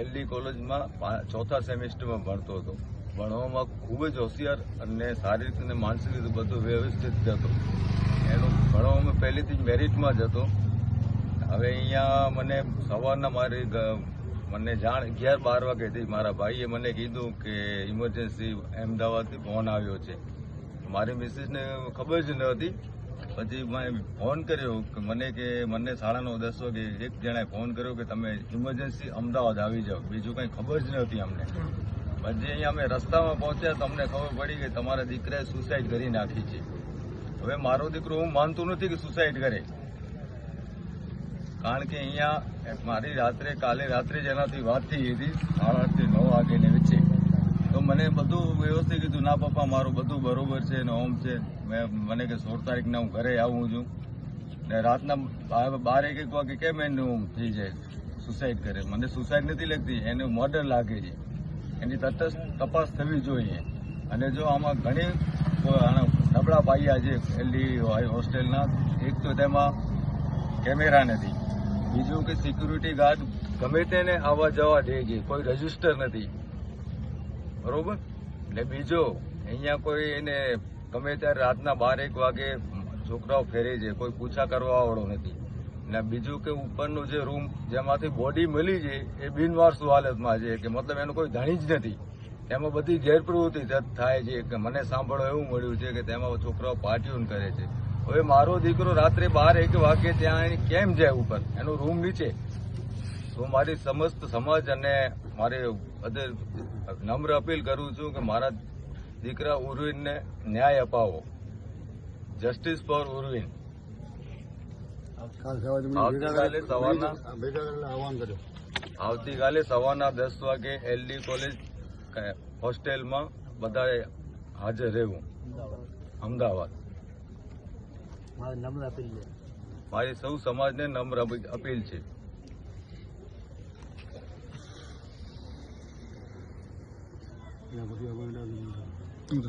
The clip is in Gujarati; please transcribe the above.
એલડી કોલેજમાં ચોથા સેમેસ્ટરમાં ભણતો હતો. ભણવામાં ખૂબ જ હોશિયાર અને શારીરિક અને માનસિક રીતે બધું વ્યવસ્થિત હતો. એનું ભણવામાં પહેલેથી જ મેરિટમાં જ હતો. હવે અહીંયા મને સવારના મારી મને જાણ અગિયાર બાર વાગ્યાથી મારા ભાઈએ મને કીધું કે ઇમરજન્સી અમદાવાદથી ફોન આવ્યો છે. મારી મિસિસને ખબર જ નહોતી પછી મેં ફોન કર્યો કે મને કે મને સાડા નવ દસ વાગે એક જણાએ ફોન કર્યો કે તમે ઇમરજન્સી અમદાવાદ આવી જાઓ. બીજું કંઈ ખબર જ નહોતી અમને. પછી અહીંયા અમે રસ્તામાં પહોંચ્યા તો અમને ખબર પડી કે તમારા દીકરાએ સુસાઇડ કરી નાખી છે. હવે મારો દીકરો હું માનતું નથી કે સુસાઇડ કરે. કારણ કે અહીંયા મારી રાત્રે કાલે રાત્રે જ એનાથી વાત થઈ હતી. સાડા આઠથી નવ વાગે મને બધું વ્યવસ્થિત કીધું, ના પપ્પા, મારું બધું બરોબર છે ને ઓમ છે. મેં મને કે સોળ તારીખના હું ઘરે આવું છું. ને રાતના બાર એક એક વાગે કેમ એનું થઈ જાય? સુસાઇડ કરે. મને સુસાઇડ નથી લાગતી, એને મર્ડર લાગે છે. એની તટસ્થ તપાસ થવી જોઈએ. અને જો આમાં ઘણી નબળા ભાઈયા છે એલડી હોસ્ટેલના, એક તો તેમાં કેમેરા નથી. બીજું કે સિક્યુરિટી ગાર્ડ ગમે તેને આવવા જવા દે છે. કોઈ રજિસ્ટર નથી. બરોબર? ને બીજો, અહીંયા કોઈ એને ગમે ત્યારે રાતના બાર એક વાગે છોકરાઓ ફેરે છે, કોઈ પૂછા કરવા વાળો નથી. ને બીજું કે ઉપરનો જે રૂમ જેમાંથી બોડી મળી છે, એ બિનવારસુ હાલતમાં છે, કે મતલબ એનું કોઈ ધણી જ નથી. એમાં બધી ગેરપ્રવૃત્તિ થાય છે, કે મને સાંભળવા એવું મળ્યું છે કે તેમાં છોકરાઓ પાર્ટીઓન કરે છે. હવે મારો દીકરો રાત્રે બાર એક વાગે ત્યાં કેમ જાય ઉપર? એનો રૂમ નીચે. તો મારી સમસ્ત સમાજ અને મારે બધે નમ્ર અપીલ કરું છું કે મારા દીકરા ઉર્વિનને ન્યાય અપાવો. Justice for Urvin. આવતીકાલે સવારના આવતીકાલે સવારના દસ વાગે એલડી કોલેજ હોસ્ટેલમાં બધાએ હાજર રહેવું. અમદાવાદ. મારે નમ્ર આપી છે. મારી સૌ સમાજને નમ્ર અપીલ છે. એના પછી આપણે